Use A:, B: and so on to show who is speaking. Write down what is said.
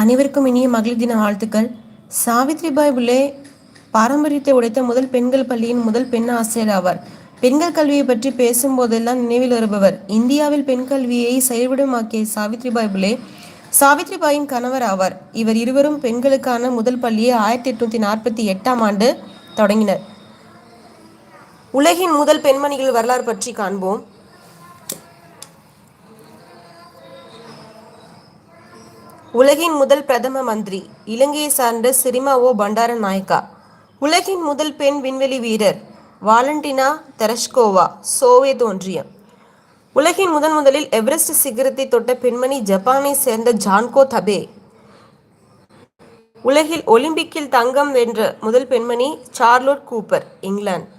A: அனைவருக்கும் இனிய மகளிர் தின வாழ்த்துக்கள். சாவித்ரிபாய் புலே பாரம்பரியத்தை உடைத்த முதல் பெண்கள் பள்ளியின் முதல் பெண் ஆசிரியர் ஆவார். பெண்கள் கல்வியை பற்றி பேசும்போதெல்லாம் நினைவில் வருபவர். இந்தியாவில் பெண் கல்வியை செயல்படமாக்கிய சாவித்ரிபாய் புலே சாவித்ரிபாயின் கணவர் ஆவார். இவர் இருவரும் பெண்களுக்கான முதல் பள்ளியை ஆயிரத்தி எட்நூத்தி நாற்பத்தி எட்டாம் ஆண்டு தொடங்கினர். உலகின் முதல் பெண்மணிகள் வரலாறு பற்றி காண்போம். உலகின் முதல் பிரதம மந்திரி இலங்கையை சார்ந்த சிரிமா ஓ. பண்டார நாயக்கா. உலகின் முதல் பெண் விண்வெளி வீரர் வாலண்டினா தெரஷ்கோவா சோவியத் ஒன்றியம் உலகின் முதன் முதலில் எவரெஸ்ட் சிகரத்தை தொட்ட பெண்மணி ஜப்பானை சேர்ந்த ஜான்கோ தபே. உலகில் ஒலிம்பிக்கில் தங்கம் வென்ற முதல் பெண்மணி சார்லோட் கூப்பர் இங்கிலாந்து.